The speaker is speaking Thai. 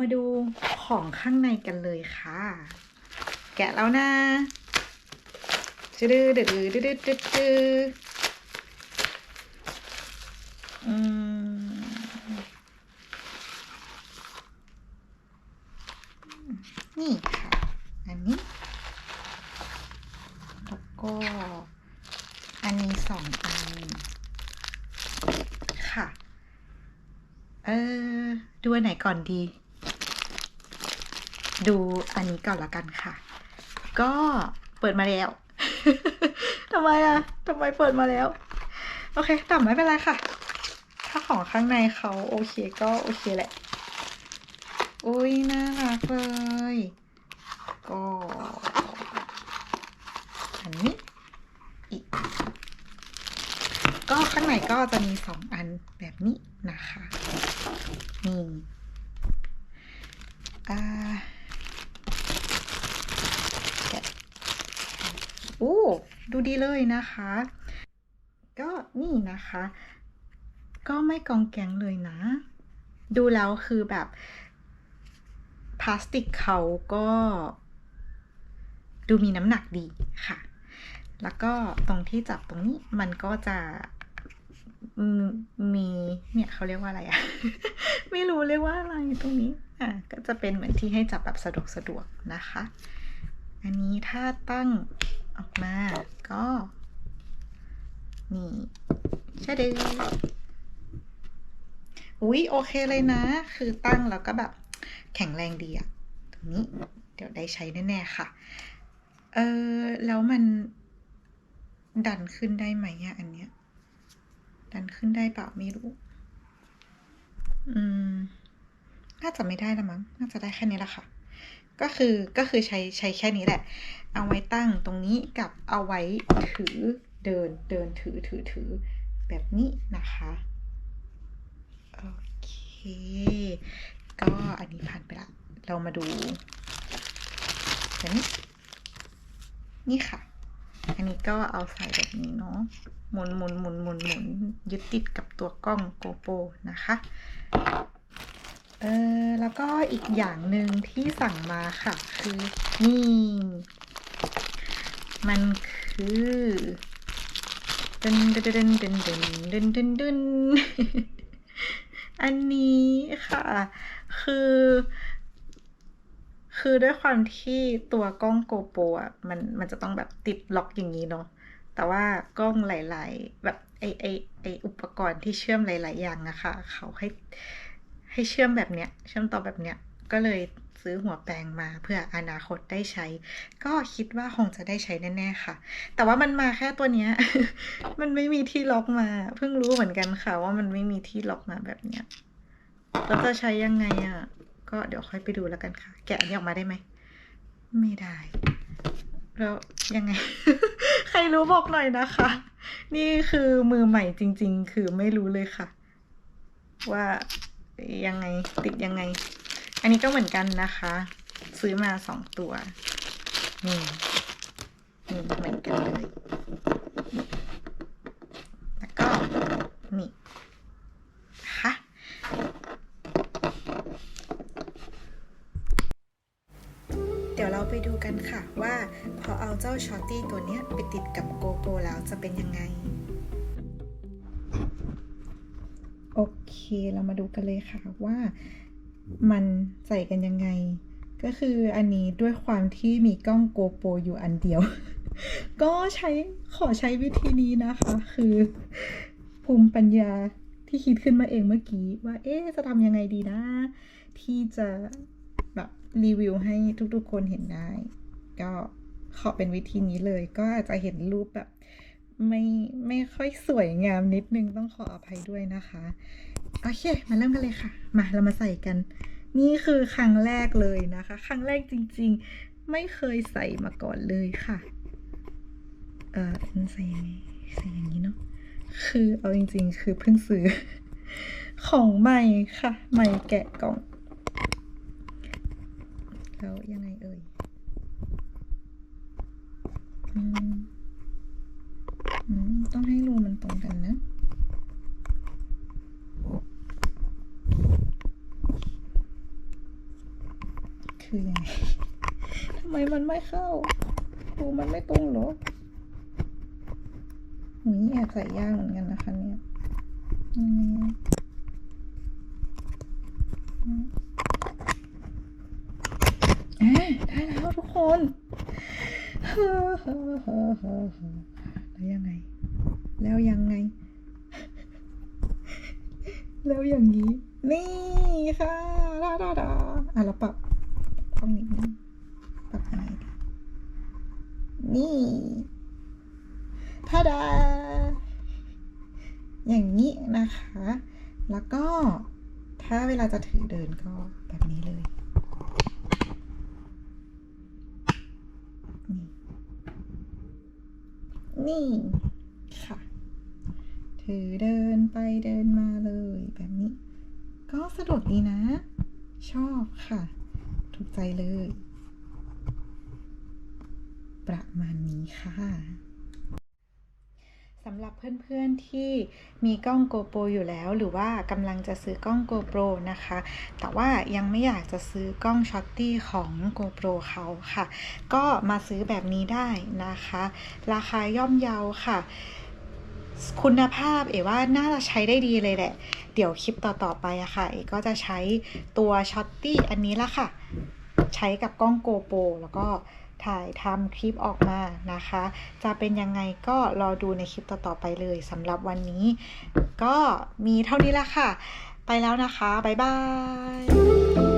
มาดูของข้างในกันเลยค่ะ แกะแล้วนะจืดดืดดืดดืดดืดดืดอืมนี่ค่ะ อันนี้ แล้วก็ อันนี้สองอัน ค่ะ เออดูอันไหนก่อนดี ดูอันนี้ก่อนละกันค่ะ ก็เปิดมาแล้ว ทำไมอะทำไมเปิดมาแล้ว โอเคแต่ไม่เป็นไรค่ะ ถ้าของข้างในเขาโอเคก็โอเคแหละ อุ้ยน่ารักเลย ก็อันนี้อีก ก็ข้างในก็จะมีสองอันแบบนี้นะคะ นี่อ่าแกะโอ้ ดูดีเลยนะคะ ก็นี่นะคะ ก็ไม่กองแกงเลยนะ ดูแล้วคือแบบพลาสติกเขาก็ดูมีน้ำหนักดีค่ะ แล้วก็ตรงที่จับตรงนี้มันก็จะมมีเนี่ยเขาเรียกว่าอะไรอะไม่รู้เรียกว่าอะไรตรงนี้อะก็จะเป็นเหมือนที่ให้จับแบบสะดวกสะดวกนะคะ อันนี้ถ้าตั้ง ออกมาก็ นี่ใช่เด้ออุ๊ย โอเคเลยนะ คือตั้งแล้วก็แบบแข็งแรงดีอะตรงนี้ เดี๋ยวได้ใช้แน่ๆค่ะ เออแล้วมันดันขึ้นได้ไหมอะอันเนี้ย ดันขึ้นได้เปล่าไม่รู้ อืม น่าจะไม่ได้ละมั้ง น่าจะได้แค่นี้ละค่ะ ก็คือก็คือใช้ใช้แค่นี้แหละ เอาไว้ตั้งตรงนี้กับเอาไว้ถือเดินเดินถือถือถือแบบนี้นะคะโอเคก็อันนี้ผ่านไปละ เรามาดูแบบนี้นี่ค่ะ อันนี้ก็เอาใส่แบบนี้เนาะหมุนหมุนหมุนหมุนหมุนยึดติดกับตัวกล้องโกโปรนะคะเออแล้วก็อีกอย่างหนึ่งที่สั่งมาค่ะ คือนี่ มันคือดึนดึนดึนดึนดึนดึนดึนดึนอันนี้ค่ะ คือ คือด้วยความที่ตัวกล้องโกโปรอะมันมันจะต้องแบบติดล็อกอย่างนี้เนาะแต่ว่ากล้องหลาย ๆ แบบไอไอไออุปกรณ์ที่เชื่อมหลาย ๆ อย่างนะคะเขาให้ให้เชื่อมแบบเนี้ย เชื่อมต่อแบบเนี้ยก็เลย ซื้อหัวแปลงมาเพื่ออนาคตได้ใช้ ก็คิดว่าคงจะได้ใช้แน่ๆค่ะ แต่ว่ามันมาแค่ตัวเนี้ย มันไม่มีที่ล็อกมา เพิ่งรู้เหมือนกันค่ะ ว่ามันไม่มีที่ล็อกมาแบบเนี้ยแล้วจะใช้ยังไงอะ ก็เดี๋ยวค่อยไปดูแล้วกันค่ะ แกะอันนี้ออกมาได้ไหม ไม่ได้ แล้วยังไง ใครรู้บอกหน่อยนะคะ นี่คือมือใหม่จริง ๆ คือไม่รู้เลยค่ะ ว่ายังไงติดยังไง อันนี้ก็เหมือนกันนะคะ ซื้อมาสองตัว นี่นี่เหมือนกันเลย แล้วก็ นี่ค่ะเดี๋ยวเราไปดูกันค่ะว่า พอเอาเจ้าชอตตี้ตัวนี้ไปติดกับโกโปรแล้วจะเป็นยังไง โอเคเรามาดูกันเลยค่ะว่า มันใส่กันยังไง ก็คืออันนี้ด้วยความที่มีกล้องโกโปรอยู่อันเดียว ก็ใช้ขอใช้วิธีนี้นะคะ คือภูมิปัญญาที่คิดขึ้นมาเองเมื่อกี้ ว่า เอ๊จะทำยังไงดีนะ ที่จะแบบรีวิวให้ทุกๆคนเห็นได้ ก็ขอเป็นวิธีนี้เลย ก็อาจจะเห็นรูปแบบ ไม่ไม่ค่อยสวยงามนิดนึงต้องขออภัยด้วยนะคะ โอเค มาเริ่มกันเลยค่ะ มาเรามาใส่กัน นี่คือครั้งแรกเลยนะคะ ครั้งแรกจริง ๆ ไม่เคยใส่มาก่อนเลยค่ะ เออใส่ยังไงใส่อย่างนี้เนาะคือเอาจริง ๆ คือเพิ่งซื้อ ของใหม่ค่ะ ใหม่แกะกล่องแล้วยังไงเอ่ย อืมอืม ต้องให้รูมันตรงกันนะคือยังไงทำไมมันไม่เข้าโอ้มันไม่ตรงหรอหุยแอบใส่ยากเหมือนกันนะคะเนี่ยยังไงอ่าได้แล้วทุกคนแล้วยังไง แล้วยังไง แล้วอย่างนี้ นี่ค่ะดาดาดาอะเราปรับกล้องนิดนึงปรับยังไงดีนี่ท่าดา อย่างนี้นะคะ แล้วก็ถ้าเวลาจะถือเดินก็แบบนี้เลยนี่นี่ ถือเดินไปเดินมาเลยแบบนี้ ก็สะดวกดีนะ ชอบค่ะ ถูกใจเลย ประมาณนี้ค่ะสำหรับเพื่อนๆที่มีกล้อง GoPro อยู่แล้ว หรือว่ากำลังจะซื้อกล้อง GoPro นะคะ แต่ว่ายังไม่อยากจะซื้อกล้องช็อตตี้ของ GoPro เขาค่ะ ก็มาซื้อแบบนี้ได้นะคะ ราคาย่อมเยาค่ะ คุณภาพเอ๋ว่าน่าจะใช้ได้ดีเลยแหละ เดี๋ยวคลิปต่อๆไปอะค่ะ เอ๋ก็จะใช้ตัวช็อตตี้อันนี้ละค่ะ ใช้กับกล้อง GoPro แล้วก็ถ่ายทำคลิปออกมานะคะ จะเป็นยังไงก็รอดูในคลิปต่อๆไปเลยสำหรับวันนี้ ก็มีเท่านี้ละค่ะ ไปแล้วนะคะ บ๊ายบาย